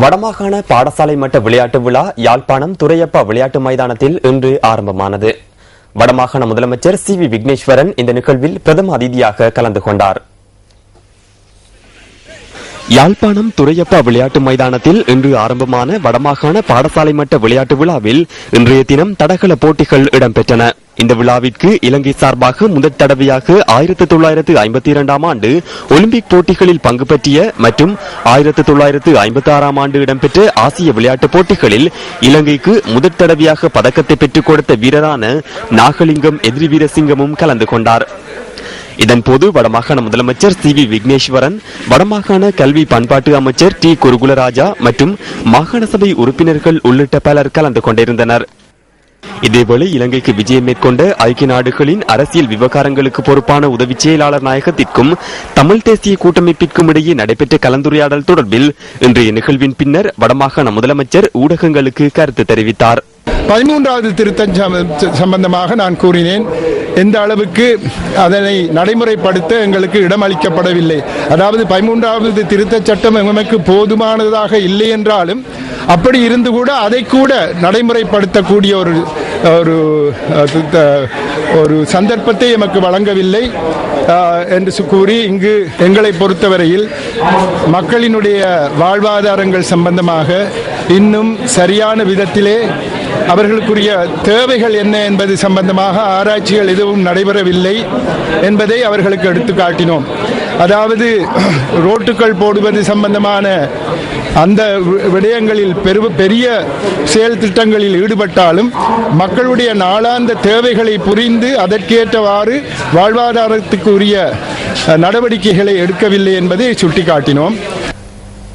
வடமாகாண பாடசாலை மட்ட விளையாட்டு விழா யாழ்ப்பாணம் துரையப்பா விளையாட்டு மைதானத்தில் இன்று ஆரம்பமானது. வடமாகாண முதலமைச்சர் சி வி விக்னேஸ்வரன் இந்த நிகழ்வில் பிரதம அதிதியாக கலந்து கொண்டார். யாழ்ப்பாணம் துரையப்பா விளையாட்டு மைதானத்தில் இன்று ஆரம்பமான வடமாகாண பாடசாலை மட்ட விளையாட்டு விழாவில் இன்றைய தினம் தடகள போட்டிகள் இடம்பெற்றன. இந்த விழாவிற்கு இலங்கை சார்பாக முதற் தடவையாக ஆயிரத்தி தொள்ளாயிரத்து ஐம்பத்தி இரண்டாம் ஆண்டு ஒலிம்பிக் போட்டிகளில் பங்கு பற்றிய மற்றும் ஆயிரத்தி தொள்ளாயிரத்து ஐம்பத்தி ஆறாம் ஆண்டு இடம்பெற்ற ஆசிய விளையாட்டுப் போட்டிகளில் இலங்கைக்கு முதற் தடவையாக பதக்கத்தை பெற்றுக் கொடுத்த வீரரான நாகலிங்கம் எதிரி வீரசிங்கமும் கலந்து கொண்டார். இதன்போது வடமாகாண முதலமைச்சர் சி வி விக்னேஸ்வரன் வடமாகாண கல்வி பண்பாட்டு அமைச்சர் டி குருகுலராஜா மற்றும் மாகாண சபை உறுப்பினர்கள் உள்ளிட்ட பலர் கலந்து கொண்டிருந்தனர். இதேவேளை இலங்கைக்கு விஜயம் மேற்கொண்ட ஐக்கிய நாடுகளின் அரசியல் விவகாரங்களுக்கு பொறுப்பான உதவி செயலாளர் நாயகத்திற்கும் தமிழ் தேசிய கூட்டமைப்பிற்கும் இடையே நடைபெற்ற கலந்துரையாடல் தொடர்பில் இன்றைய நிகழ்வின் பின்னர் வடமாகாண முதலமைச்சர் ஊடகங்களுக்கு கருத்து தெரிவித்தார். பதிமூன்றாவது திருத்தம் சம்ப- சம்பந்தமாக நான் கூறினேன். எந்த அளவுக்கு அதனை நடைமுறைப்படுத்த எங்களுக்கு இடமளிக்கப்படவில்லை. அதாவது பதிமூன்றாவது திருத்தச் சட்டம் எங்களுக்கு போதுமானதாக இல்லை என்றாலும் அப்படி இருந்து கூட அதை கூட நடைமுறைப்படுத்தக்கூடிய ஒரு ஒரு ஒரு சந்தர்ப்பத்தை எமக்கு வழங்கவில்லை. என்று கூறி இங்கு எங்களை பொறுத்தவரையில் மக்களினுடைய வாழ்வாதாரங்கள் சம்பந்தமாக இன்னும் சரியான விதத்திலே அவர்களுக்குரிய தேவைகள் என்ன என்பது சம்பந்தமாக ஆராய்ச்சிகள் எதுவும் நடைபெறவில்லை என்பதை அவர்களுக்கு எடுத்து காட்டினோம். அதாவது ரோட்டுகள் போடுவது சம்பந்தமான அந்த வி- விடயங்களில் பெரு பெரிய செயல் திட்டங்களில் ஈடுபட்டாலும் மக்களுடைய நாளாந்த தேவைகளை புரிந்து அதற்கேற்றவாறு வாழ்வாதாரத்துக்குரிய நடவடிக்கைகளை எடுக்கவில்லை என்பதை சுட்டிக்காட்டினோம்.